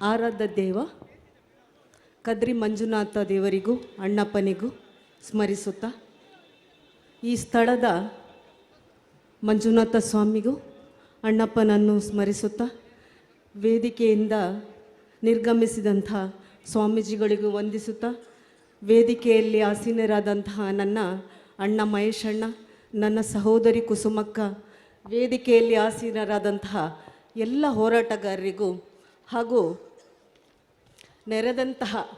ಆರಾಧ್ಯ ದೇವ, ಕದ್ರಿ ಮಂಜುನಾಥ ದೇವರಿಗೂ, ಅಣ್ಣಪ್ಪನಿಗೂ ಸ್ಮರಿಸುತ್ತಾ ಈ ಸ್ಥಳದ ಮಂಜುನಾಥ ಸ್ವಾಮಿಗೂ, ಅಣ್ಣಪ್ಪನನ್ನು ಸ್ಮರಿಸುತ್ತಾ ವೇದಿಕೆಯಿಂದ ನಿರ್ಗಮಿಸಿದಂಥ ಸ್ವಾಮೀಜಿಗಳಿಗೂ ವಂದಿಸುತ್ತಾ ವೇದಿಕೆಯಲ್ಲಿ ಆಸೀನರಾದಂತಹ ನನ್ನ ಅಣ್ಣ ಮಹೇಶಣ್ಣ, ನನ್ನ ಸಹೋದರಿ ಕುಸುಮಕ್ಕ, ವೇದಿಕೆಯಲ್ಲಿ ಆಸೀನರಾದಂತಹ ಎಲ್ಲ ಹೋರಾಟಗಾರರಿಗೂ ಹಾಗೂ ನೆರೆದಂತಹ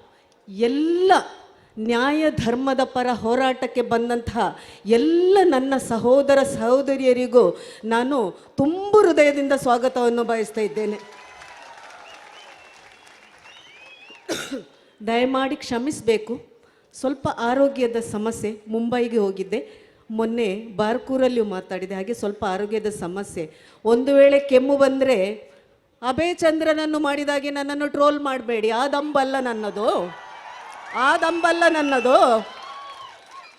ಎಲ್ಲ ನ್ಯಾಯ ಧರ್ಮದ ಪರ ಹೋರಾಟಕ್ಕೆ ಬಂದಂತಹ ಎಲ್ಲ ನನ್ನ ಸಹೋದರ ಸಹೋದರಿಯರಿಗೂ ನಾನು ತುಂಬು ಹೃದಯದಿಂದ ಸ್ವಾಗತವನ್ನು ಬಯಸ್ತಾ ಇದ್ದೇನೆ. ದಯಮಾಡಿ ಕ್ಷಮಿಸಬೇಕು. ಸ್ವಲ್ಪ ಆರೋಗ್ಯದ ಸಮಸ್ಯೆ ಮುಂಬೈಗೆ ಹೋಗಿದ್ದೆ. ಮೊನ್ನೆ ಬಾರ್ಕೂರಲ್ಲಿಯೂ ಮಾತಾಡಿದೆ. ಹಾಗೆ ಸ್ವಲ್ಪ ಆರೋಗ್ಯದ ಸಮಸ್ಯೆ. ಒಂದು ವೇಳೆ ಕೆಮ್ಮು ಬಂದರೆ ಅಭಯ್ ಚಂದ್ರನನ್ನು ಮಾಡಿದಾಗೆ ನನ್ನನ್ನು ಟ್ರೋಲ್ ಮಾಡಬೇಡಿ. ಆ ದಂಬಲ್ಲ ನನ್ನದು. ಆ ದಂಬಲ್ಲ ನನ್ನದು.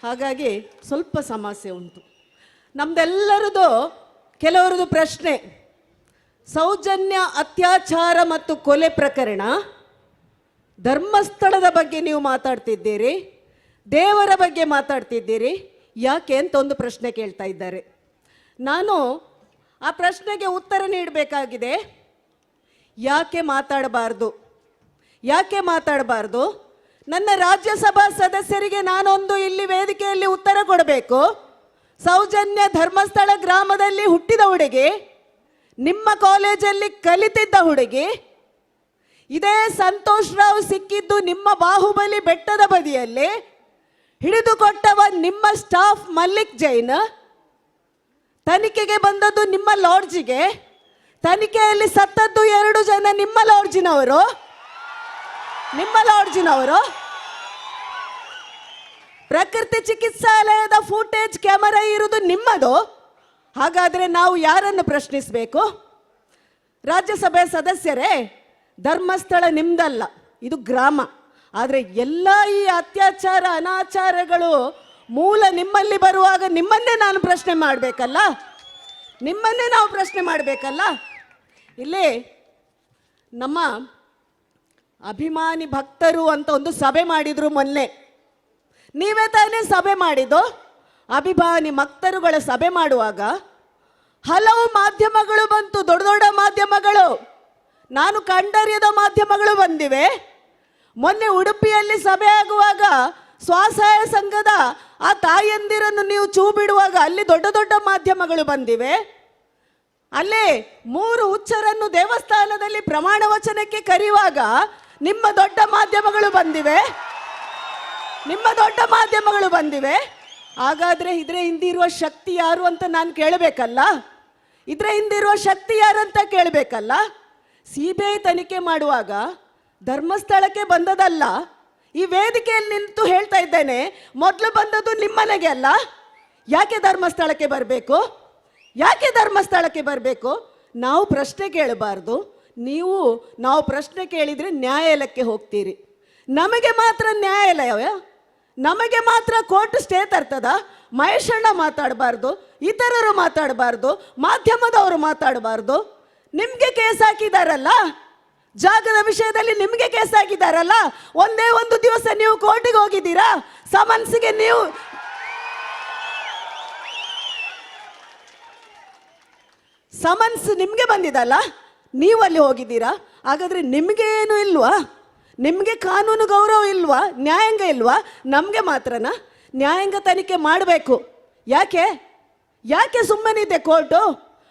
ಹಾಗಾಗಿ ಸ್ವಲ್ಪ ಸಮಸ್ಯೆ ಉಂಟು. ನಮ್ದೆಲ್ಲರದು ಕೆಲವರದು ಪ್ರಶ್ನೆ. ಸೌಜನ್ಯ, ಅತ್ಯಾಚಾರ ಮತ್ತು ಕೊಲೆ ಪ್ರಕರಣ. ಧರ್ಮಸ್ಥಳದ ಬಗ್ಗೆ ನೀವು ಮಾತಾಡ್ತಿದ್ದೀರಿ. ದೇವರ ಬಗ್ಗೆ ಮಾತಾಡ್ತಿದ್ದೀರಿ. ಯಾಕೆ ಅಂತ ಒಂದು ಪ್ರಶ್ನೆ ಕೇಳ್ತಾ ಇದ್ದಾರೆ. ನಾನು ಆ ಪ್ರಶ್ನೆಗೆ ಉತ್ತರ ನೀಡಬೇಕಾಗಿದೆ. ಯಾಕೆ ಮಾತಾಡಬಾರ್ದು? ಯಾಕೆ ಮಾತಾಡಬಾರ್ದು? ನನ್ನ ರಾಜ್ಯಸಭಾ ಸದಸ್ಯರಿಗೆ ನಾನೊಂದು ಇಲ್ಲಿ ವೇದಿಕೆಯಲ್ಲಿ ಉತ್ತರ ಕೊಡಬೇಕು. ಸೌಜನ್ಯ ಧರ್ಮಸ್ಥಳ ಗ್ರಾಮದಲ್ಲಿ ಹುಟ್ಟಿದ ಹುಡುಗಿ, ನಿಮ್ಮ ಕಾಲೇಜಲ್ಲಿ ಕಲಿತಿದ್ದ ಹುಡುಗಿ, ಇದೇ ಸಂತೋಷ್ ರಾವ್ ಸಿಕ್ಕಿದ್ದು ನಿಮ್ಮ ಬಾಹುಬಲಿ ಬೆಟ್ಟದ ಬದಿಯಲ್ಲಿ ಹಿಡಿದುಕೊಟ್ಟವ ನಿಮ್ಮ ಸ್ಟಾಫ್ ಮಲ್ಲಿಕ್ ಜೈನ್. ತನಿಖೆಗೆ ಬಂದದ್ದು ನಿಮ್ಮ ಲಾಡ್ಜಿಗೆ. ತನಿಖೆಯಲ್ಲಿ ಸತ್ತದ್ದು ಎರಡು ಜನ ನಿಮ್ಮ ಲಾಡ್ಜಿನವರು? ನಿಮ್ಮ ಲಾಡ್ಜಿನವರು? ಪ್ರಕೃತಿ ಚಿಕಿತ್ಸಾಲಯದ ಫುಟೇಜ್ ಕ್ಯಾಮರಾ ಇರುವುದು ನಿಮ್ಮದು. ಹಾಗಾದ್ರೆ ನಾವು ಯಾರನ್ನು ಪ್ರಶ್ನಿಸಬೇಕು? ರಾಜ್ಯಸಭೆ ಸದಸ್ಯರೇ, ಧರ್ಮಸ್ಥಳ ನಿಮ್ದಲ್ಲ, ಇದು ಗ್ರಾಮ. ಆದರೆ ಎಲ್ಲ ಈ ಅತ್ಯಾಚಾರ, ಅನಾಚಾರಗಳು ಮೂಲ ನಿಮ್ಮಲ್ಲಿ ಬರುವಾಗ ನಿಮ್ಮನ್ನೇ ನಾನು ಪ್ರಶ್ನೆ ಮಾಡಬೇಕಲ್ಲ? ನಿಮ್ಮನ್ನೇ ನಾವು ಪ್ರಶ್ನೆ ಮಾಡಬೇಕಲ್ಲ? ಇಲ್ಲಿ ನಮ್ಮ ಅಭಿಮಾನಿ ಭಕ್ತರು ಅಂತ ಒಂದು ಸಭೆ ಮಾಡಿದ್ರು ಮೊನ್ನೆ. ನೀವೇ ತಾನೇ ಸಭೆ ಮಾಡಿದ್ದು? ಅಭಿಮಾನಿ ಭಕ್ತರುಗಳ ಸಭೆ ಮಾಡುವಾಗ ಹಲವು ಮಾಧ್ಯಮಗಳು ಬಂತು, ದೊಡ್ಡ ದೊಡ್ಡ ಮಾಧ್ಯಮಗಳು. ನಾನು ಕಂಡರಿಯದ ಮಾಧ್ಯಮಗಳು ಬಂದಿವೆ. ಮೊನ್ನೆ ಉಡುಪಿಯಲ್ಲಿ ಸಭೆ ಆಗುವಾಗ ಸ್ವಸಹಾಯ ಸಂಘದ ಆ ತಾಯಂದಿರನ್ನು ನೀವು ಚೂ ಬಿಡುವಾಗ ಅಲ್ಲಿ ದೊಡ್ಡ ದೊಡ್ಡ ಮಾಧ್ಯಮಗಳು ಬಂದಿವೆ. ಅಲ್ಲಿ ಮೂರು ಹುಚ್ಚರನ್ನು ದೇವಸ್ಥಾನದಲ್ಲಿ ಪ್ರಮಾಣ ವಚನಕ್ಕೆ ಕರೆಯುವಾಗ ನಿಮ್ಮ ದೊಡ್ಡ ಮಾಧ್ಯಮಗಳು ಬಂದಿವೆ. ನಿಮ್ಮ ದೊಡ್ಡ ಮಾಧ್ಯಮಗಳು ಬಂದಿವೆ. ಹಾಗಾದ್ರೆ ಇದ್ರ ಹಿಂದಿರುವ ಶಕ್ತಿ ಯಾರು ಅಂತ ನಾನು ಕೇಳಬೇಕಲ್ಲ? ಇದ್ರ ಹಿಂದಿರುವ ಶಕ್ತಿ ಯಾರು ಅಂತ ಕೇಳಬೇಕಲ್ಲ? ಸಿ ಬಿ ತನಿಖೆ ಮಾಡುವಾಗ ಧರ್ಮಸ್ಥಳಕ್ಕೆ ಬಂದದಲ್ಲ. ಈ ವೇದಿಕೆಯಲ್ಲಿ ನಿಂತು ಹೇಳ್ತಾ ಇದ್ದೇನೆ, ಮೊದಲು ಬಂದದ್ದು ನಿಮ್ಮನೆಗೆ ಅಲ್ಲ? ಯಾಕೆ ಧರ್ಮಸ್ಥಳಕ್ಕೆ ಬರಬೇಕು? ಯಾಕೆ ಧರ್ಮಸ್ಥಳಕ್ಕೆ ಬರಬೇಕು? ನಾವು ಪ್ರಶ್ನೆ ಕೇಳಬಾರ್ದು. ನೀವು, ನಾವು ಪ್ರಶ್ನೆ ಕೇಳಿದರೆ ನ್ಯಾಯಾಲಯಕ್ಕೆ ಹೋಗ್ತೀರಿ. ನಮಗೆ ಮಾತ್ರ ನ್ಯಾಯಾಲಯ ನಮಗೆ ಮಾತ್ರ ಕೋರ್ಟ್ ಸ್ಟೇ ತರ್ತದ? ಮಹೇಶಣ್ಣ ಮಾತಾಡಬಾರ್ದು, ಇತರರು ಮಾತಾಡಬಾರ್ದು, ಮಾಧ್ಯಮದವರು ಮಾತಾಡಬಾರ್ದು. ನಿಮಗೆ ಕೇಸ್ ಹಾಕಿದಾರಲ್ಲ? ಜಾಗದ ವಿಷಯದಲ್ಲಿ ನಿಮಗೆ ಕೇಸ್ ಹಾಕಿದಾರಲ್ಲ? ಒಂದೇ ಒಂದು ದಿವಸ ನೀವು ಕೋರ್ಟಿಗೆ ಹೋಗಿದ್ದೀರಾ? ಸಮನ್ಸ್ಗೆ ನೀವು ಸಮನ್ಸ್ ನಿಮಗೆ ಬಂದಿದಲ್ಲ, ನೀವು ಅಲ್ಲಿ ಹೋಗಿದ್ದೀರಾ? ಹಾಗಾದರೆ ನಿಮಗೆ ಏನು ಇಲ್ವಾ? ನಿಮಗೆ ಕಾನೂನು ಗೌರವ ಇಲ್ವಾ? ನ್ಯಾಯಾಂಗ ಇಲ್ವಾ? ನಮಗೆ ಮಾತ್ರನಾ? ನ್ಯಾಯಾಂಗ ತನಿಖೆ ಮಾಡಬೇಕು. ಯಾಕೆ? ಯಾಕೆ ಸುಮ್ಮನಿದೆ ಕೋರ್ಟು?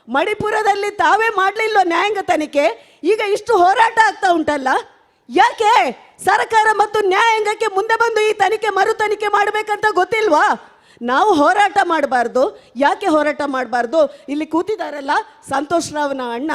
ಮಣಿಪುರದಲ್ಲಿ ತಾವೇ ಮಾಡಲಿಲ್ಲ ನ್ಯಾಯಾಂಗ ತನಿಖೆ? ಈಗ ಇಷ್ಟು ಹೋರಾಟ ಆಗ್ತಾ ಉಂಟಲ್ಲ? ಯಾಕೆ? ಸರ್ಕಾರ ಮತ್ತು ನ್ಯಾಯಾಂಗಕ್ಕೆ ಮುಂದೆ ಬಂದು ಈ ತನಿಖೆ ಮರು ತನಿಖೆ ಮಾಡಬೇಕಂತ ಗೊತ್ತಿಲ್ವಾ? ನಾವು ಹೋರಾಟ ಮಾಡಬಾರ್ದು. ಯಾಕೆ ಹೋರಾಟ ಮಾಡಬಾರ್ದು? ಇಲ್ಲಿ ಕೂತಿದಾರಲ್ಲ, ಸಂತೋಷ್ ರಾವ್ನ ಅಣ್ಣ.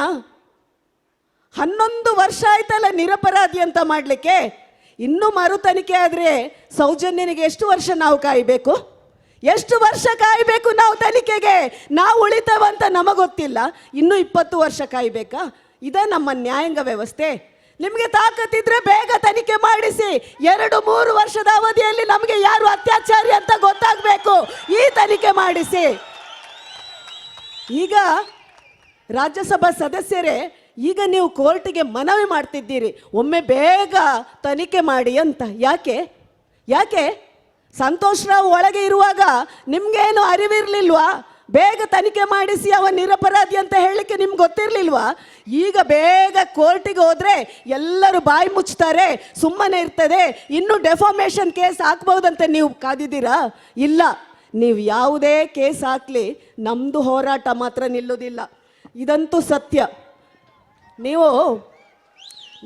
ಹನ್ನೊಂದು ವರ್ಷ ಆಯ್ತಲ್ಲ ನಿರಪರಾಧಿ ಅಂತ ಮಾಡಲಿಕ್ಕೆ. ಇನ್ನೂ ಮರು ತನಿಖೆ ಆದರೆ ಸೌಜನ್ಯನಿಗೆ ಎಷ್ಟು ವರ್ಷ ನಾವು ಕಾಯಬೇಕು? ಎಷ್ಟು ವರ್ಷ ಕಾಯಬೇಕು ನಾವು ತನಿಖೆಗೆ? ನಾವು ಉಳಿತೇವಂತ ನಮಗೊತ್ತಿಲ್ಲ. ಇನ್ನೂ ಇಪ್ಪತ್ತು ವರ್ಷ ಕಾಯಬೇಕಾ? ಇದೇ ನಮ್ಮ ನ್ಯಾಯಾಂಗ ವ್ಯವಸ್ಥೆ. ನಿಮಗೆ ತಾಕತ್ತಿದ್ರೆ ಬೇಗ ತನಿಖೆ ಮಾಡಿಸಿ. ಎರಡು, ಮೂರು ವರ್ಷದ ಅವಧಿಯಲ್ಲಿ ನಮಗೆ ಯಾರು ಅತ್ಯಾಚಾರಿ ಅಂತ ಗೊತ್ತಾಗಬೇಕು. ಈ ತನಿಖೆ ಮಾಡಿಸಿ. ಈಗ ರಾಜ್ಯಸಭಾ ಸದಸ್ಯರೇ, ಈಗ ನೀವು ಕೋರ್ಟಿಗೆ ಮನವಿ ಮಾಡ್ತಿದ್ದೀರಿ. ಒಮ್ಮೆ ಬೇಗ ತನಿಖೆ ಮಾಡಿ ಅಂತ. ಯಾಕೆ? ಯಾಕೆ? ಸಂತೋಷ್ ರಾವ್ ಒಳಗೆ ಇರುವಾಗ ನಿಮಗೇನು ಅರಿವಿರ್ಲಿಲ್ವಾ? ಬೇಗ ತನಿಖೆ ಮಾಡಿಸಿ ಅವ ನಿರಪರಾಧಿ ಅಂತ ಹೇಳಲಿಕ್ಕೆ ನಿಮ್ಗೆ ಗೊತ್ತಿರಲಿಲ್ವಾ? ಈಗ ಬೇಗ ಕೋರ್ಟಿಗೆ ಹೋದರೆ ಎಲ್ಲರೂ ಬಾಯಿ ಮುಚ್ತಾರೆ, ಸುಮ್ಮನೆ ಇರ್ತದೆ, ಇನ್ನೂ ಡೆಫಾಮೇಷನ್ ಕೇಸ್ ಹಾಕ್ಬೋದಂತ ನೀವು ಕಾದಿದ್ದೀರಾ? ಇಲ್ಲ, ನೀವು ಯಾವುದೇ ಕೇಸ್ ಹಾಕಲಿ ನಮ್ಮದು ಹೋರಾಟ ಮಾತ್ರ ನಿಲ್ಲೋದಿಲ್ಲ. ಇದಂತೂ ಸತ್ಯ. ನೀವು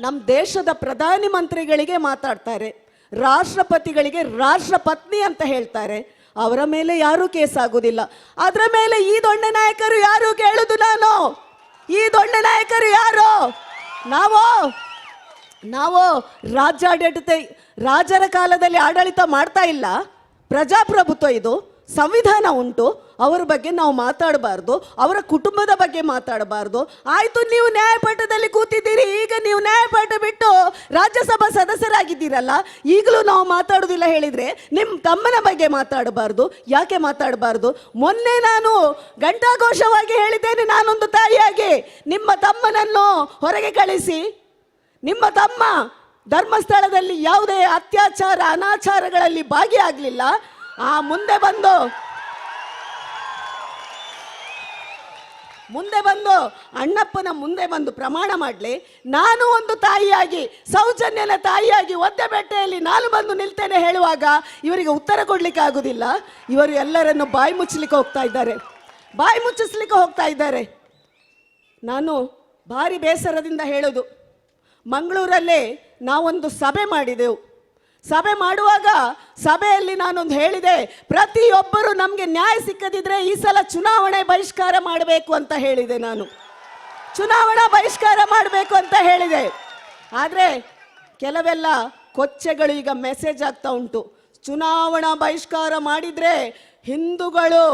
ನಮ್ಮ ದೇಶದ ಪ್ರಧಾನಿ ಮಂತ್ರಿಗಳಿಗೆ ಮಾತಾಡ್ತಾರೆ, ರಾಷ್ಟ್ರಪತಿಗಳಿಗೆ ರಾಷ್ಟ್ರಪತ್ನಿ ಅಂತ ಹೇಳ್ತಾರೆ. ಅವರ ಮೇಲೆ ಯಾರೂ ಕೇಸ್ ಆಗುದಿಲ್ಲ ಅದರ ಮೇಲೆ ಈ ದೊಡ್ಡ ನಾಯಕರು ಯಾರು ಕೇಳುದು ನಾನು? ಈ ದೊಡ್ಡ ನಾಯಕರು ಯಾರು? ನಾವು ನಾವು ರಾಜ್ಯಾಡಳಿತ, ರಾಜರ ಕಾಲದಲ್ಲಿ ಆಡಳಿತ ಮಾಡ್ತಾ ಇಲ್ಲ. ಪ್ರಜಾಪ್ರಭುತ್ವ ಇದು. ಸಂವಿಧಾನ ಉಂಟು, ಅವರ ಬಗ್ಗೆ ನಾವು ಮಾತಾಡಬಾರ್ದು, ಅವರ ಕುಟುಂಬದ ಬಗ್ಗೆ ಮಾತಾಡಬಾರ್ದು. ಆಯಿತು, ನೀವು ನ್ಯಾಯಪೀಠದಲ್ಲಿ ಕೂತಿದ್ದೀರಿ, ಈಗ ನೀವು ನ್ಯಾಯಪೀಠ ಬಿಟ್ಟು ರಾಜ್ಯಸಭಾ ಸದಸ್ಯರಾಗಿದ್ದೀರಲ್ಲ, ಈಗಲೂ ನಾವು ಮಾತಾಡೋದಿಲ್ಲ ಹೇಳಿದರೆ ನಿಮ್ಮ ತಮ್ಮನ ಬಗ್ಗೆ ಮಾತಾಡಬಾರ್ದು. ಯಾಕೆ ಮಾತಾಡಬಾರ್ದು? ಮೊನ್ನೆ ನಾನು ಘಂಟಾಘೋಷವಾಗಿ ಹೇಳಿದ್ದೇನೆ, ನಾನೊಂದು ತಾಯಿಯಾಗಿ. ನಿಮ್ಮ ತಮ್ಮನನ್ನು ಹೊರಗೆ ಕಳಿಸಿ. ನಿಮ್ಮ ತಮ್ಮ ಧರ್ಮಸ್ಥಳದಲ್ಲಿ ಯಾವುದೇ ಅತ್ಯಾಚಾರ, ಅನಾಚಾರಗಳಲ್ಲಿ ಭಾಗಿಯಾಗಲಿಲ್ಲ. ಆ ಮುಂದೆ ಬಂದು. ಮುಂದೆ ಬಂದು, ಅಣ್ಣಪ್ಪನ ಮುಂದೆ ಬಂದು ಪ್ರಮಾಣ ಮಾಡಲಿ. ನಾನು ಒಂದು ತಾಯಿಯಾಗಿ, ಸೌಜನ್ಯನ ತಾಯಿಯಾಗಿ ಒದ್ದೆ ಬೆಟ್ಟೆಯಲ್ಲಿ ನಾನು ಬಂದು ನಿಲ್ತೇನೆ ಹೇಳುವಾಗ ಇವರಿಗೆ ಉತ್ತರ ಕೊಡಲಿಕ್ಕೆ ಆಗುದಿಲ್ಲ. ಇವರು ಎಲ್ಲರನ್ನು ಬಾಯಿ ಮುಚ್ಚಲಿಕ್ಕೆ ಹೋಗ್ತಾ ಇದ್ದಾರೆ. ಬಾಯಿ ಮುಚ್ಚಿಸ್ಲಿಕ್ಕೆ ಹೋಗ್ತಾ ಇದ್ದಾರೆ. ನಾನು ಭಾರಿ ಬೇಸರದಿಂದ ಹೇಳೋದು, ಮಂಗಳೂರಲ್ಲೇ ನಾವೊಂದು ಸಭೆ ಮಾಡಿದೆವು. ಸಭೆ ಮಾಡುವಾಗ ಸಭೆಯಲ್ಲಿ ನಾನೊಂದು ಹೇಳಿದೆ, ಪ್ರತಿಯೊಬ್ಬರು ನಮಗೆ ನ್ಯಾಯ ಸಿಕ್ಕದಿದ್ರೆ ಈ ಸಲ ಚುನಾವಣೆ ಬಹಿಷ್ಕಾರ ಮಾಡಬೇಕು ಅಂತ ಹೇಳಿದೆ ನಾನು. ಚುನಾವಣಾ ಬಹಿಷ್ಕಾರ ಮಾಡಬೇಕು ಅಂತ ಹೇಳಿದೆ. ಆದರೆ ಕೆಲವೆಲ್ಲ ಕೊಚ್ಚೆಗಳು ಈಗ ಮೆಸೇಜ್ ಆಗ್ತಾ ಉಂಟು. ಚುನಾವಣಾ ಬಹಿಷ್ಕಾರ ಮಾಡಿದರೆ ಹಿಂದೂಗಳು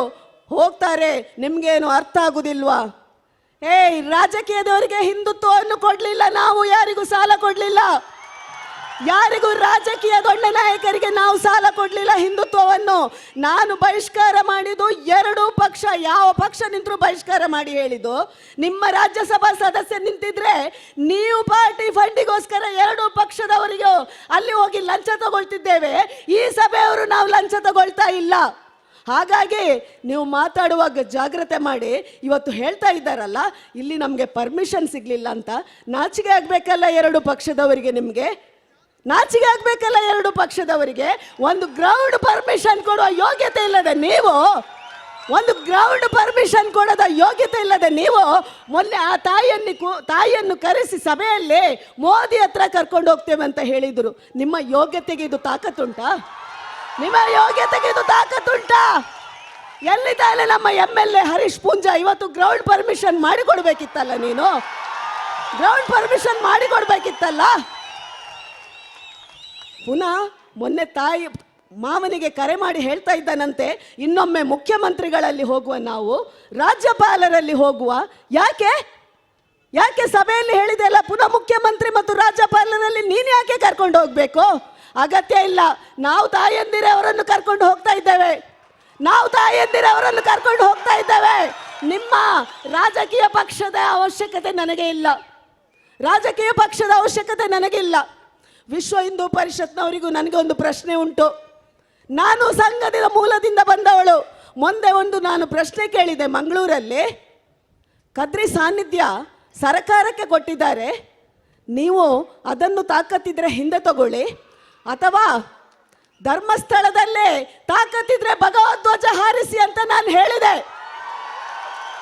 ಹೋಗ್ತಾರೆ, ನಿಮಗೇನು ಅರ್ಥ ಆಗುದಿಲ್ವಾ? ಏಯ್, ರಾಜಕೀಯದವರಿಗೆ ಹಿಂದುತ್ವವನ್ನು ಕೊಡಲಿಲ್ಲ, ನಾವು ಯಾರಿಗೂ ಸಾಲ ಕೊಡಲಿಲ್ಲ. ಯಾರಿಗೂ ರಾಜಕೀಯ ದೊಡ್ಡ ನಾಯಕರಿಗೆ ನಾವು ಸಾಲ ಕೊಡಲಿಲ್ಲ ಹಿಂದುತ್ವವನ್ನು. ನಾನು ಬಹಿಷ್ಕಾರ ಮಾಡಿದ್ದು ಎರಡೂ ಪಕ್ಷ, ಯಾವ ಪಕ್ಷ ನಿಂತರೂ ಬಹಿಷ್ಕಾರ ಮಾಡಿ ಹೇಳಿದ್ದು. ನಿಮ್ಮ ರಾಜ್ಯಸಭಾ ಸದಸ್ಯ ನಿಂತಿದ್ರೆ ನೀವು ಪಾರ್ಟಿ ಫಂಡಿಗೋಸ್ಕರ ಎರಡೂ ಪಕ್ಷದವರಿಗೂ ಅಲ್ಲಿ ಹೋಗಿ ಲಂಚ ತಗೊಳ್ತಿದ್ದೇವೆ. ಈ ಸಭೆಯವರು ನಾವು ಲಂಚ ತಗೊಳ್ತಾ ಇಲ್ಲ. ಹಾಗಾಗಿ ನೀವು ಮಾತಾಡುವಾಗ ಜಾಗ್ರತೆ ಮಾಡಿ. ಇವತ್ತು ಹೇಳ್ತಾ ಇದ್ದಾರಲ್ಲ, ಇಲ್ಲಿ ನಮಗೆ ಪರ್ಮಿಷನ್ ಸಿಗಲಿಲ್ಲ ಅಂತ. ನಾಚಿಕೆ ಆಗಬೇಕಲ್ಲ ಎರಡು ಪಕ್ಷದವರಿಗೆ ನಿಮಗೆ. ನಾಚಿಕೆ ಆಗಬೇಕಲ್ಲ ಎರಡು ಪಕ್ಷದವರಿಗೆ? ಒಂದು ಗ್ರೌಂಡ್ ಪರ್ಮಿಷನ್ ಕೊಡುವ ಯೋಗ್ಯತೆ ಇಲ್ಲದೆ ನೀವು, ಒಂದು ಗ್ರೌಂಡ್ ಪರ್ಮಿಷನ್ ಕೊಡದ ಯೋಗ್ಯತೆ ಇಲ್ಲದೆ ನೀವು, ಮೊನ್ನೆ ಆ ತಾಯಿಯನ್ನು ಕು- ತಾಯಿಯನ್ನು ಕರೆಸಿ ಸಭೆಯಲ್ಲಿ ಮೋದಿ ಹತ್ರ ಕರ್ಕೊಂಡು ಹೋಗ್ತೇವೆ ಅಂತ ಹೇಳಿದರು. ನಿಮ್ಮ ಯೋಗ್ಯತೆಗೆ ಇದು ತಾಕತ್ತುಂಟಾ ನಿಮ್ಮ ಯೋಗ್ಯತೆಗೆ ಇದು ತಾಕತ್ತುಂಟಾ ಎಲ್ಲಿದ್ದಾನೆ ನಮ್ಮ M L A Harish Poonja ಇವತ್ತು ಗ್ರೌಂಡ್ ಪರ್ಮಿಷನ್ ಮಾಡಿಕೊಡ್ಬೇಕಿತ್ತಲ್ಲ ನೀನು? ಗ್ರೌಂಡ್ ಪರ್ಮಿಷನ್ ಮಾಡಿಕೊಡ್ಬೇಕಿತ್ತಲ್ಲ? ಪುನಃ ಮೊನ್ನೆ ತಾಯಿ ಮಾವನಿಗೆ ಕರೆ ಮಾಡಿ ಹೇಳ್ತಾ ಇದ್ದಾನಂತೆ, ಇನ್ನೊಮ್ಮೆ ಮುಖ್ಯಮಂತ್ರಿಗಳಲ್ಲಿ ಹೋಗುವ ನಾವು, ರಾಜ್ಯಪಾಲರಲ್ಲಿ ಹೋಗುವ. ಯಾಕೆ? ಯಾಕೆ ಸಭೆಯಲ್ಲಿ ಹೇಳಿದೆ ಅಲ್ಲ, ಪುನಃ ಮುಖ್ಯಮಂತ್ರಿ ಮತ್ತು ರಾಜ್ಯಪಾಲರಲ್ಲಿ ನೀನು ಯಾಕೆ ಕರ್ಕೊಂಡು ಹೋಗ್ಬೇಕು? ಅಗತ್ಯ ಇಲ್ಲ. ನಾವು ತಾಯಂದಿರೇ ಅವರನ್ನು ಕರ್ಕೊಂಡು ಹೋಗ್ತಾ ಇದ್ದೇವೆ. ನಾವು ತಾಯಂದಿರೇ ಅವರನ್ನು ಕರ್ಕೊಂಡು ಹೋಗ್ತಾ ಇದ್ದೇವೆ. ನಿಮ್ಮ ರಾಜಕೀಯ ಪಕ್ಷದ ಅವಶ್ಯಕತೆ ನನಗೆ ಇಲ್ಲ. ರಾಜಕೀಯ ಪಕ್ಷದ ಅವಶ್ಯಕತೆ ನನಗಿಲ್ಲ ವಿಶ್ವ ಹಿಂದೂ ಪರಿಷತ್ನವರಿಗೂ ನನಗೆ ಒಂದು ಪ್ರಶ್ನೆ ಉಂಟು. ನಾನು ಸಂಘದ ಮೂಲದಿಂದ ಬಂದವಳು. ಮುಂದೆ ಒಂದು ನಾನು ಪ್ರಶ್ನೆ ಕೇಳಿದೆ ಮಂಗಳೂರಲ್ಲಿ. ಕದ್ರಿ ಸಾನ್ನಿಧ್ಯ ಸರಕಾರಕ್ಕೆ ಕೊಟ್ಟಿದ್ದಾರೆ. ನೀವು ಅದನ್ನು ತಾಕತ್ತಿದ್ರೆ ಹಿಂದೆ ತಗೊಳ್ಳಿ. ಅಥವಾ ಧರ್ಮಸ್ಥಳದಲ್ಲೇ ತಾಕತ್ತಿದ್ರೆ ಭಗವದ್ವಜ ಹಾರಿಸಿ ಅಂತ ನಾನು ಹೇಳಿದೆ.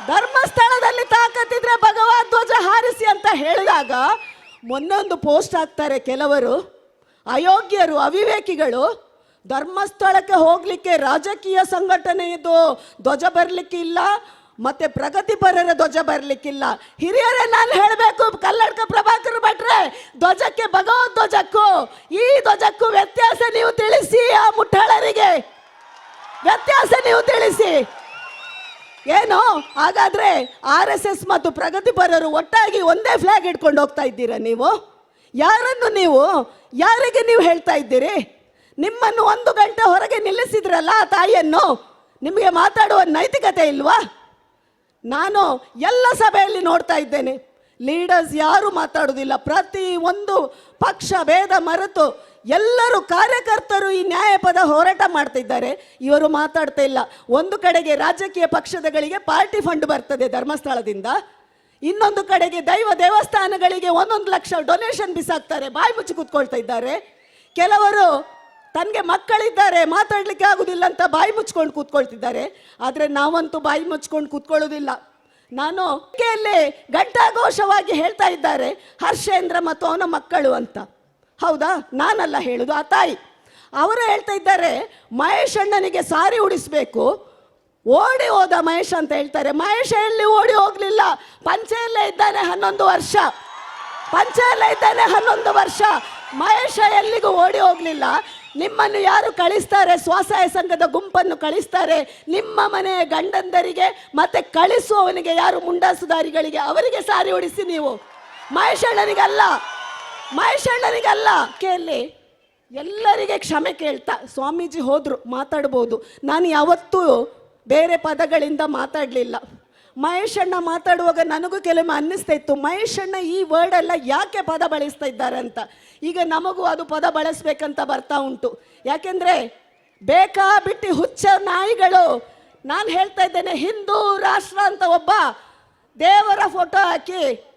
ಧರ್ಮಸ್ಥಳದಲ್ಲಿ ತಾಕತ್ತಿದ್ರೆ ಭಗವದ್ವಜ ಹಾರಿಸಿ ಅಂತ ಹೇಳಿದಾಗ ಮೊನ್ನೆ ಒಂದು ಪೋಸ್ಟ್ ಹಾಕ್ತಾರೆ ಕೆಲವರು, ಅಯೋಗ್ಯರು, ಅವಿವೇಕಿಗಳು, ಧರ್ಮಸ್ಥಳಕ್ಕೆ ಹೋಗ್ಲಿಕ್ಕೆ ರಾಜಕೀಯ ಸಂಘಟನೆಯದು ಧ್ವಜ ಬರಲಿಕ್ಕೆ ಇಲ್ಲ, ಮತ್ತೆ ಪ್ರಗತಿಪರರ ಧ್ವಜ ಬರಲಿಕ್ಕಿಲ್ಲ ಹಿರಿಯರೇ, ನಾನು ಹೇಳಬೇಕು ಕಲ್ಲಡ್ಕ ಪ್ರಭಾಕರ್ ಭಟ್ರೆ, ಧ್ವಜಕ್ಕೆ ಭಗವದ್ಧ್ವಜಕ್ಕೂ ಈ ಧ್ವಜಕ್ಕೂ ವ್ಯತ್ಯಾಸ ನೀವು ತಿಳಿಸಿ ಆ ಮುಠಾಳರಿಗೆ. ವ್ಯತ್ಯಾಸ ನೀವು ತಿಳಿಸಿ. ಏನು? ಹಾಗಾದ್ರೆ ಆರ್ ಎಸ್ ಎಸ್ ಮತ್ತು ಪ್ರಗತಿಪರರು ಒಟ್ಟಾಗಿ ಒಂದೇ ಫ್ಲ್ಯಾಗ್ ಇಟ್ಕೊಂಡು ಹೋಗ್ತಾ ಇದ್ದೀರಾ ನೀವು? ಯಾರನ್ನು ನೀವು? ಯಾರಿಗೆ ನೀವು ಹೇಳ್ತಾ ಇದ್ದೀರಿ? ನಿಮ್ಮನ್ನು ಒಂದು ಗಂಟೆ ಹೊರಗೆ ನಿಲ್ಲಿಸಿದ್ರಲ್ಲ ಆ ತಾಯಿಯನ್ನು? ನಿಮಗೆ ಮಾತಾಡುವ ನೈತಿಕತೆ ಇಲ್ವಾ? ನಾನು ಎಲ್ಲ ಸಭೆಯಲ್ಲಿ ನೋಡ್ತಾ ಇದ್ದೇನೆ. ಲೀಡರ್ಸ್ ಯಾರು ಮಾತಾಡೋದಿಲ್ಲ ಪ್ರತಿ ಒಂದು ಪಕ್ಷ, ಭೇದ, ಮರೆತು ಎಲ್ಲರೂ ಕಾರ್ಯಕರ್ತರು ಈ ನ್ಯಾಯಪದ ಹೋರಾಟ ಮಾಡ್ತಿದ್ದಾರೆ. ಇವರು ಮಾತಾಡ್ತಾ ಇಲ್ಲ. ಒಂದು ಕಡೆಗೆ ರಾಜಕೀಯ ಪಕ್ಷದಗಳಿಗೆ ಪಾರ್ಟಿ ಫಂಡ್ ಬರ್ತದೆ ಧರ್ಮಸ್ಥಳದಿಂದ. ಇನ್ನೊಂದು ಕಡೆಗೆ ದೈವ ದೇವಸ್ಥಾನಗಳಿಗೆ ಒಂದೊಂದು ಲಕ್ಷ ಡೊನೇಷನ್ ಬಿಸಾಕ್ತಾರೆ. ಬಾಯಿ ಮುಚ್ಚಿ ಕೂತ್ಕೊಳ್ತಾ ಇದ್ದಾರೆ. ಕೆಲವರು ತನಗೆ ಮಕ್ಕಳಿದ್ದಾರೆ, ಮಾತಾಡ್ಲಿಕ್ಕೆ ಆಗುದಿಲ್ಲ ಅಂತ ಬಾಯಿ ಮುಚ್ಕೊಂಡು ಕೂತ್ಕೊಳ್ತಿದ್ದಾರೆ. ಆದರೆ ನಾವಂತೂ ಬಾಯಿ ಮುಚ್ಕೊಂಡು ಕೂತ್ಕೊಳ್ಳೋದಿಲ್ಲ ನಾನು ಗಂಟಾಘೋಷವಾಗಿ ಹೇಳ್ತಾ ಇದ್ದಾರೆ, ಹರ್ಷೇಂದ್ರ ಮತ್ತು ಅವನ ಮಕ್ಕಳು ಅಂತ. ಹೌದಾ? ನಾನಲ್ಲ ಹೇಳುದು, ಆ ತಾಯಿ. ಅವರು ಹೇಳ್ತಾ ಇದ್ದಾರೆ, ಮಹೇಶ್ ಅಣ್ಣನಿಗೆ ಸಾರಿ ಉಡಿಸ್ಬೇಕು. ಓಡಿ ಹೋದ ಮಹೇಶ್ ಅಂತ ಹೇಳ್ತಾರೆ ಮಹೇಶ್ ಎಲ್ಲಿ ಓಡಿ ಹೋಗ್ಲಿಲ್ಲ? ಪಂಚೆಯಲ್ಲೇ ಇದ್ದಾನೆ ಹನ್ನೊಂದು ವರ್ಷ. ಪಂಚೆಯಲ್ಲೇ ಇದ್ದಾನೆ ಹನ್ನೊಂದು ವರ್ಷ. ಮಹೇಶ ಎಲ್ಲಿಗೂ ಓಡಿ ಹೋಗ್ಲಿಲ್ಲ. ನಿಮ್ಮನ್ನು ಯಾರು ಕಳಿಸ್ತಾರೆ? ಸ್ವಸಹಾಯ ಸಂಘದ ಗುಂಪನ್ನು ಕಳಿಸ್ತಾರೆ. ನಿಮ್ಮ ಮನೆಯ ಗಂಡಂದರಿಗೆ ಮತ್ತೆ ಕಳಿಸುವವನಿಗೆ ಯಾರು ಮುಂಡಾಸುದಾರಿಗಳಿಗೆ ಅವರಿಗೆ ಸಾರಿ ಉಡಿಸಿ ನೀವು? ಮಹೇಶ್ ಅಣ್ಣನಿಗಲ್ಲ. ಮಹೇಶ್ ಅಣ್ಣನಿಗಲ್ಲ. ಕೇಳಿ. ಎಲ್ಲರಿಗೆ ಕ್ಷಮೆ ಕೇಳ್ತಾ ಸ್ವಾಮೀಜಿ ಹೋದ್ರು, ಮಾತಾಡ್ಬೋದು. ನಾನು ಯಾವತ್ತೂ ಬೇರೆ ಪದಗಳಿಂದ ಮಾತಾಡಲಿಲ್ಲ. ಮಹೇಶ್ ಅಣ್ಣ ಮಾತಾಡುವಾಗ ನನಗೂ ಕೆಲವೊಮ್ಮೆ ಅನ್ನಿಸ್ತಾ ಇತ್ತು, ಮಹೇಶ್ ಅಣ್ಣ ಈ ವರ್ಡ್ ಎಲ್ಲ ಯಾಕೆ ಪದ ಬಳಸ್ತಾ ಇದ್ದಾರೆ ಅಂತ? ಈಗ ನಮಗೂ ಅದು ಪದ ಬಳಸ್ಬೇಕಂತ ಬರ್ತಾ ಉಂಟು. ಯಾಕೆಂದ್ರೆ ಬೇಕಾ ಬಿಟ್ಟು ಹುಚ್ಚ ನಾಯಿಗಳು. ನಾನು ಹೇಳ್ತಾ ಇದ್ದೇನೆ, ಹಿಂದೂ ರಾಷ್ಟ್ರ ಅಂತ ಒಬ್ಬ ದೇವರ ಫೋಟೋ ಹಾಕಿ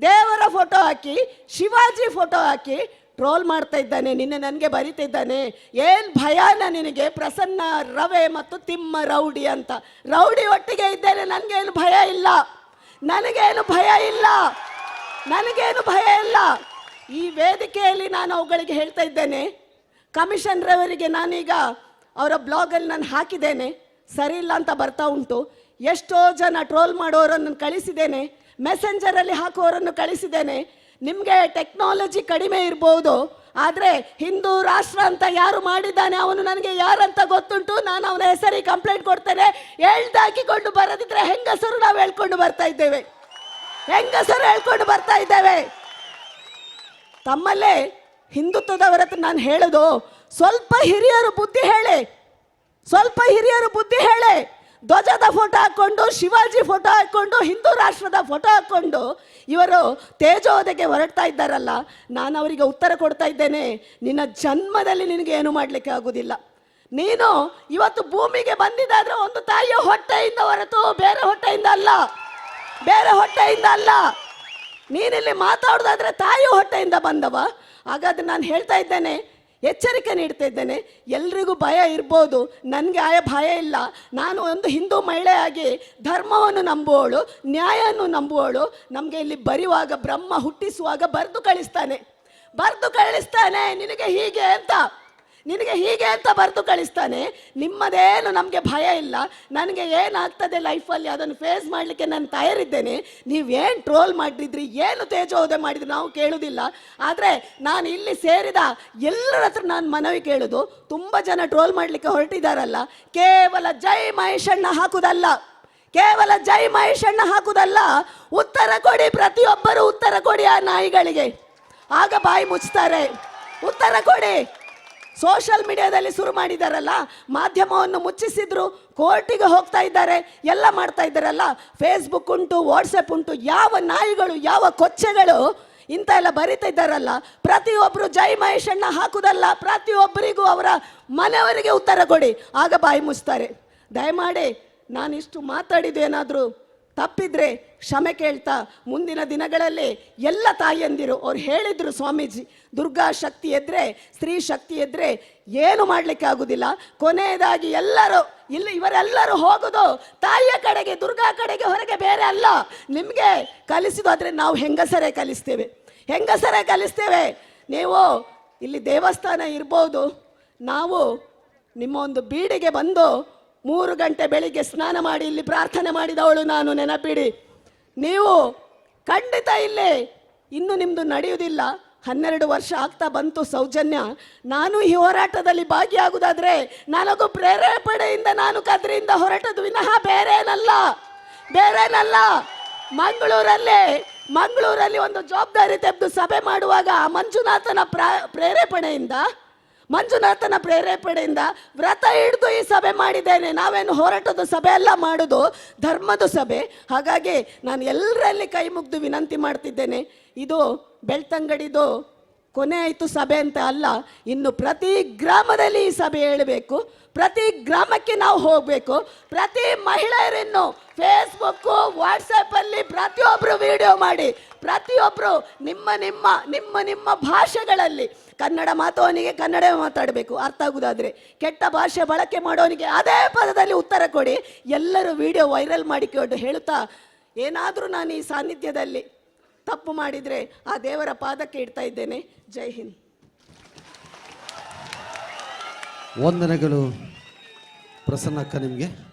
ದೇವರ ಫೋಟೋ ಹಾಕಿ, ಶಿವಾಜಿ ಫೋಟೋ ಹಾಕಿ ಟ್ರೋಲ್ ಮಾಡ್ತಾ ಇದ್ದಾನೆ, ನಿನ್ನೆ ನನಗೆ ಬರಿತಿದ್ದಾನೆ ಏನು ಭಯಾನ ನಿನಗೆ? ಪ್ರಸನ್ನ ರವೆ ಮತ್ತು ತಿಮ್ಮ ರೌಡಿ ಅಂತ. ರೌಡಿ ಒಟ್ಟಿಗೆ ಇದ್ದೇನೆ, ನನಗೇನು ಭಯ ಇಲ್ಲ. ನನಗೇನು ಭಯ ಇಲ್ಲ. ನನಗೇನು ಭಯ ಇಲ್ಲ. ಈ ವೇದಿಕೆಯಲ್ಲಿ ನಾನು ಅವುಗಳಿಗೆ ಹೇಳ್ತಾ ಇದ್ದೇನೆ. ಕಮಿಷನ್ ರವರಿಗೆ ನಾನೀಗ ಅವರ ಬ್ಲಾಗಲ್ಲಿ ನಾನು ಹಾಕಿದ್ದೇನೆ. ಸರಿ ಇಲ್ಲ ಅಂತ ಬರ್ತಾ ಉಂಟು. ಎಷ್ಟೋ ಜನ ಟ್ರೋಲ್ ಮಾಡೋರನ್ನು ಕಳಿಸಿದ್ದೇನೆ. ಮೆಸೆಂಜರಲ್ಲಿ ಹಾಕುವವರನ್ನು ಕಳಿಸಿದ್ದೇನೆ. ನಿಮಗೆ ಟೆಕ್ನಾಲಜಿ ಕಡಿಮೆ ಇರ್ಬೋದು. ಆದರೆ ಹಿಂದೂ ರಾಷ್ಟ್ರ ಅಂತ ಯಾರು ಮಾಡಿದ್ದಾನೆ, ಅವನು ನನಗೆ ಯಾರಂತ ಗೊತ್ತುಂಟು? ನಾನು ಅವನ ಹೆಸರಿಗೆ ಕಂಪ್ಲೇಂಟ್ ಕೊಡ್ತೇನೆ. ಹೇಳ್ದಾಕಿಕೊಂಡು ಬರದಿದ್ರೆ ಹೆಂಗಸರು ನಾವು ಹೇಳ್ಕೊಂಡು ಬರ್ತಾ ಇದ್ದೇವೆ. ಹೆಂಗಸರು ಹೇಳ್ಕೊಂಡು ಬರ್ತಾ ಇದ್ದೇವೆ. ತಮ್ಮಲ್ಲೇ ಹಿಂದುತ್ವದವರ ಹತ್ರ ನಾನು ಹೇಳೋದು, ಸ್ವಲ್ಪ ಹಿರಿಯರು ಬುದ್ಧಿ ಹೇಳಿ. ಸ್ವಲ್ಪ ಹಿರಿಯರು ಬುದ್ಧಿ ಹೇಳಿ. ಧ್ವಜದ ಫೋಟೋ ಹಾಕ್ಕೊಂಡು, ಶಿವಾಜಿ ಫೋಟೋ ಹಾಕ್ಕೊಂಡು, ಹಿಂದೂ ರಾಷ್ಟ್ರದ ಫೋಟೋ ಹಾಕ್ಕೊಂಡು ಇವರು ತೇಜೋದೆಗೆ ಹೊರಡ್ತಾ ಇದ್ದಾರಲ್ಲ, ನಾನು ಅವರಿಗೆ ಉತ್ತರ ಕೊಡ್ತಾ ಇದ್ದೇನೆ, ನಿನ್ನ ಜನ್ಮದಲ್ಲಿ ನಿನಗೆ ಏನು ಮಾಡಲಿಕ್ಕೆ ಆಗೋದಿಲ್ಲ. ನೀನು ಇವತ್ತು ಭೂಮಿಗೆ ಬಂದಿದ್ದಾದ್ರೆ ಒಂದು ತಾಯಿಯ ಹೊಟ್ಟೆಯಿಂದ ಹೊರತು ಬೇರೆ ಹೊಟ್ಟೆಯಿಂದ ಅಲ್ಲ, ಬೇರೆ ಹೊಟ್ಟೆಯಿಂದ ಅಲ್ಲ. ನೀನಿಲ್ಲಿ ಮಾತಾಡೋದಾದ್ರೆ ತಾಯಿಯ ಹೊಟ್ಟೆಯಿಂದ ಬಂದವ, ಹಾಗಾದ್ರೆ ನಾನು ಹೇಳ್ತಾ ಇದ್ದೇನೆ ಎಚ್ಚರಿಕೆ ನೀಡ್ತಾ ಇದ್ದೇನೆ. ಎಲ್ರಿಗೂ ಭಯ ಇರ್ಬೋದು. ನನಗೆ ಆಯ ಭಯ ಇಲ್ಲ. ನಾನು ಒಂದು ಹಿಂದೂ ಮಹಿಳೆಯಾಗಿ ಧರ್ಮವನ್ನು ನಂಬುವವಳು, ನ್ಯಾಯವನ್ನು ನಂಬುವವಳು. ನಮಗೆ ಇಲ್ಲಿ ಬರೆಯುವಾಗ ಬ್ರಹ್ಮ ಹುಟ್ಟಿಸುವಾಗ ಬರೆದು ಕಳಿಸ್ತಾನೆ. ಬರೆದು ಕಳಿಸ್ತಾನೆ. ನಿನಗೆ ಹೀಗೆ ಅಂತ. ನಿನಗೆ ಹೀಗೆ ಅಂತ ಬರೆದು ಕಳಿಸ್ತಾನೆ, ನಿಮ್ಮದೇನು ನಮಗೆ ಭಯ ಇಲ್ಲ, ನನಗೆ ಏನಾಗ್ತದೆ ಲೈಫಲ್ಲಿ ಅದನ್ನು ಫೇಸ್ ಮಾಡಲಿಕ್ಕೆ ನಾನು ತಯಾರಿದ್ದೇನೆ, ನೀವೇನು ಟ್ರೋಲ್ ಮಾಡಿದ್ರಿ, ಏನು ತೇಜೋದೆ ಮಾಡಿದ್ರಿ ನಾವು ಕೇಳುವುದಿಲ್ಲ ಆದರೆ ನಾನು ಇಲ್ಲಿ ಸೇರಿದ ಎಲ್ಲರ ಹತ್ರ ನಾನು ಮನವಿ ಕೇಳೋದು, ತುಂಬ ಜನ ಟ್ರೋಲ್ ಮಾಡಲಿಕ್ಕೆ ಹೊರಟಿದ್ದಾರಲ್ಲ ಕೇವಲ ಜೈ ಮಹೇಶಣ್ಣ ಹಾಕುದಲ್ಲ, ಕೇವಲ ಜೈ ಮಹೇಶಣ್ಣ ಹಾಕುದಲ್ಲ, ಉತ್ತರ ಕೊಡಿ ಪ್ರತಿಯೊಬ್ಬರು ಉತ್ತರ ಕೊಡಿ ಆ ನಾಯಿಗಳಿಗೆ. ಆಗ ಬಾಯಿ ಮುಚ್ತಾರೆ ಉತ್ತರ ಕೊಡಿ. ಸೋಷಿಯಲ್ ಮೀಡಿಯಾದಲ್ಲಿ ಶುರು ಮಾಡಿದಾರಲ್ಲ, ಮಾಧ್ಯಮವನ್ನು ಮುಚ್ಚಿಸಿದ್ರು, ಕೋರ್ಟಿಗೆ ಹೋಗ್ತಾ ಇದ್ದಾರೆ, ಎಲ್ಲ ಮಾಡ್ತಾ ಇದ್ದಾರಲ್ಲ ಫೇಸ್ಬುಕ್ ಉಂಟು ವಾಟ್ಸಪ್ ಉಂಟು, ಯಾವ ನಾಯಿಗಳು, ಯಾವ ಕೊಚ್ಚೆಗಳು, ಇಂಥ ಎಲ್ಲ ಬರಿತಾ ಇದ್ದಾರಲ್ಲ ಪ್ರತಿಯೊಬ್ಬರು ಜೈ ಮಹೇಶಣ್ಣ ಹಾಕುದಲ್ಲ, ಪ್ರತಿಯೊಬ್ಬರಿಗೂ ಅವರ ಮನೆಯವರಿಗೆ ಉತ್ತರ ಕೊಡಿ. ಆಗ ಬಾಯಿ ಮುಚ್ತಾರೆ. ದಯಮಾಡಿ ನಾನಿಷ್ಟು ಮಾತಾಡಿದ್ದು ಏನಾದರೂ ತಪ್ಪಿದ್ರೆ ಕ್ಷಮೆ ಕೇಳ್ತಾ ಮುಂದಿನ ದಿನಗಳಲ್ಲಿ ಎಲ್ಲ ತಾಯಿಯಂದಿರು ಅವ್ರು ಹೇಳಿದ್ರು ಸ್ವಾಮೀಜಿ, ದುರ್ಗಾ ಶಕ್ತಿ ಎದ್ರೆ, ಸ್ತ್ರೀ ಶಕ್ತಿ ಎದ್ರೆ ಏನು ಮಾಡಲಿಕ್ಕೆ ಆಗುದಿಲ್ಲ. ಕೊನೆಯದಾಗಿ ಎಲ್ಲರೂ, ಇಲ್ಲಿ ಇವರೆಲ್ಲರೂ ಹೋಗೋದು ತಾಯಿಯ ಕಡೆಗೆ, ದುರ್ಗಾ ಕಡೆಗೆ, ಹೊರಗೆ ಬೇರೆ ಅಲ್ಲ. ನಿಮಗೆ ಕಲಿಸಿದ್ದು ಆದರೆ ನಾವು ಹೆಂಗಸರೇ ಕಲಿಸ್ತೇವೆ. ಹೆಂಗಸರೇ ಕಲಿಸ್ತೇವೆ. ನೀವು ಇಲ್ಲಿ ದೇವಸ್ಥಾನ ಇರ್ಬೋದು. ನಾವು ನಿಮ್ಮ ಒಂದು ಬೀಡಿಗೆ ಬಂದು ಮೂರು ಗಂಟೆ ಬೆಳಿಗ್ಗೆ ಸ್ನಾನ ಮಾಡಿ ಇಲ್ಲಿ ಪ್ರಾರ್ಥನೆ ಮಾಡಿದವಳು ನಾನು, ನೆನಪಿಡಿ. ನೀವು ಖಂಡಿತ ಇಲ್ಲೇ, ಇನ್ನು ನಿಮ್ಮದು ನಡೆಯುವುದಿಲ್ಲ. ಹನ್ನೆರಡು ವರ್ಷ ಆಗ್ತಾ ಬಂತು ಸೌಜನ್ಯ. ನಾನು ಈ ಹೋರಾಟದಲ್ಲಿ ಭಾಗಿಯಾಗುವುದಾದರೆ ನನಗೂ ಪ್ರೇರೇಪಣೆಯಿಂದ ನಾನು ಕದ್ರಿಯಿಂದ ಹೊರಟದ್ದು ವಿನಃ ಬೇರೇನಲ್ಲ. ಬೇರೇನಲ್ಲ. ಮಂಗಳೂರಲ್ಲೇ, ಮಂಗಳೂರಲ್ಲಿ ಒಂದು ಜವಾಬ್ದಾರಿ ತೆಗೆದು ಸಭೆ ಮಾಡುವಾಗ ಮಂಜುನಾಥನ ಪ್ರಾ, ಪ್ರೇರೇಪಣೆಯಿಂದ ಮಂಜುನಾಥನ ಪ್ರೇರೇಪಣೆಯಿಂದ ವ್ರತ ಹಿಡಿದು ಈ ಸಭೆ ಮಾಡಿದ್ದೇನೆ. ನಾವೇನು ಹೋರಾಟದ ಸಭೆ ಎಲ್ಲ ಮಾಡೋದು, ಧರ್ಮದ ಸಭೆ. ಹಾಗಾಗಿ ನಾನು ಎಲ್ಲರಲ್ಲಿ ಕೈ ಮುಗ್ದು ವಿನಂತಿ ಮಾಡ್ತಿದ್ದೇನೆ. ಇದು ಬೆಳ್ತಂಗಡಿದು ಕೊನೆ ಆಯಿತು ಸಭೆ ಅಂತ ಅಲ್ಲ, ಇನ್ನು ಪ್ರತಿ ಗ್ರಾಮದಲ್ಲಿ ಈ ಸಭೆ ಹೇಳಬೇಕು. ಪ್ರತಿ ಗ್ರಾಮಕ್ಕೆ ನಾವು ಹೋಗಬೇಕು. ಪ್ರತಿ ಮಹಿಳೆಯರನ್ನು ಫೇಸ್ಬುಕ್ಕು ವಾಟ್ಸಪ್ಪಲ್ಲಿ ಪ್ರತಿಯೊಬ್ಬರು ವಿಡಿಯೋ ಮಾಡಿ. ಪ್ರತಿಯೊಬ್ಬರು ನಿಮ್ಮ ನಿಮ್ಮ ನಿಮ್ಮ ನಿಮ್ಮ ಭಾಷೆಗಳಲ್ಲಿ ಕನ್ನಡ ಮಾತವನಿಗೆ ಕನ್ನಡ ಮಾತಾಡಬೇಕು. ಅರ್ಥ ಆಗುದಾದ್ರೆ ಕೆಟ್ಟ ಭಾಷೆ ಬಳಕೆ ಮಾಡೋನಿಗೆ ಅದೇ ಪದದಲ್ಲಿ ಉತ್ತರ ಕೊಡಿ. ಎಲ್ಲರೂ ವಿಡಿಯೋ ವೈರಲ್ ಮಾಡಿಕೊಂಡು ಹೇಳುತ್ತಾ, ಏನಾದರೂ ನಾನು ಈ ಸಾನ್ನಿಧ್ಯದಲ್ಲಿ ತಪ್ಪು ಮಾಡಿದರೆ ಆ ದೇವರ ಪಾದಕ್ಕೆ ಇಡ್ತಾ ಇದ್ದೇನೆ. ಜೈ ಹಿಂದ್. ವಂದನೆಗಳು ಪ್ರಸನ್ನಕ್ಕ ನಿಮಗೆ.